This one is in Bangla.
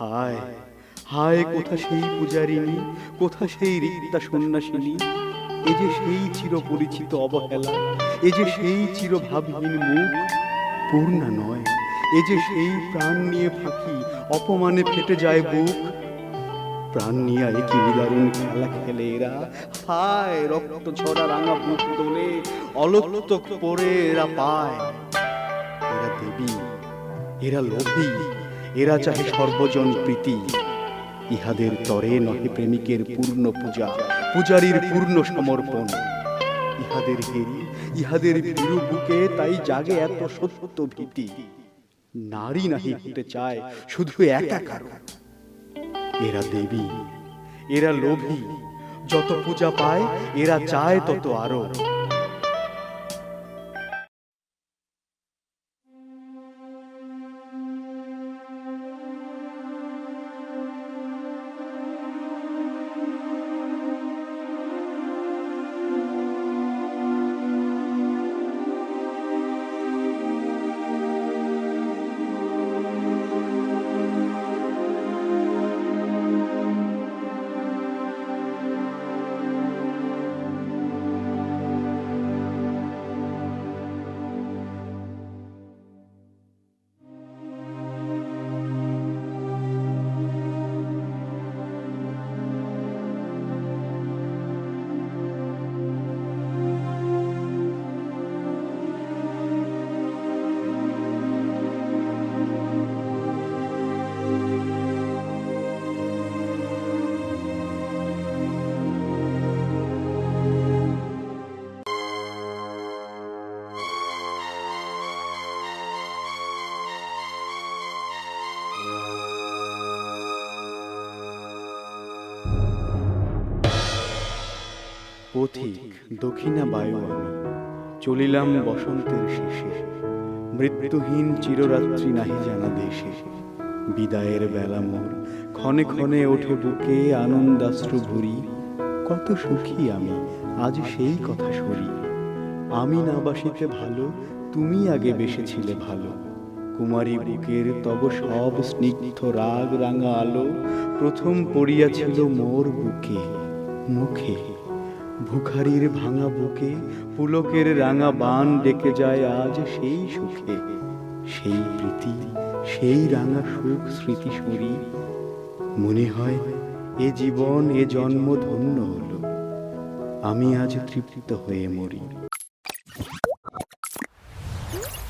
হায় হায়। কোথা সেই পূজারিনী কোথা সেই রিক্তা সন্ন্যাসিনী এ যে সেই চির পরিচিত অবহেলা এ যে সেই চির ভাবহীন মুখ পূর্ণা নয়। এ যে সেই প্রাণ নিয়ে ফাঁকি অপমানে ফেটে যায় বুক প্রাণ নিয়ে একই নিদারুণ খেলা খেলে এরা। হায় রক্ত ছড়া রাঙা বুক তোলে অলক্তক পরে এরা পায়। এরা দেবী এরা লোভী। এরা চাহে সর্বজন প্রীতি। ইহাদের তরে নহে প্রেমিকের পূর্ণ পূজা, পূজারীর পূর্ণ সমর্পণ। ইহাদের হেরি ইহাদের ভীরু বুকে তাই জাগে এত সত্য ভীতি। নারী নাহি হতে চায়, শুধু একা কারণ। এরা দেবী, এরা লোভী, যত পূজা পায়, এরা চায় তত আরও। পথিক, দক্ষিণা বায়ু আমি। চলিলাম বসন্তের শেষে। মৃত্যুহীন চিররাত্রি নাহি জানা দেশে। বিদায়ের বেলা মোর। ক্ষণে ক্ষণে ওঠে বুকে আনন্দাশ্রু ভরি। কত সুখী আমি, আজ সেই কথা সরি। আমি না বাসিতে ভালো, তুমি আগে বেসেছিলে ভালো। কুমারী বুকের তব সব স্নিগ্ধ রাগ রাঙা আলো প্রথম পড়িয়াছিল মোর বুকে, মুখে। ভুখারির ভাঙা বুকে পুলকের রাঙা বান ডেকে যায় আজ সেই সুখে, সেই প্রীতি, সেই রাঙা সুখ স্মৃতি সরি মনে হয় এ জীবন, এ জন্ম ধন্য হল। আমি আজ তৃপ্ত হয়ে মরি।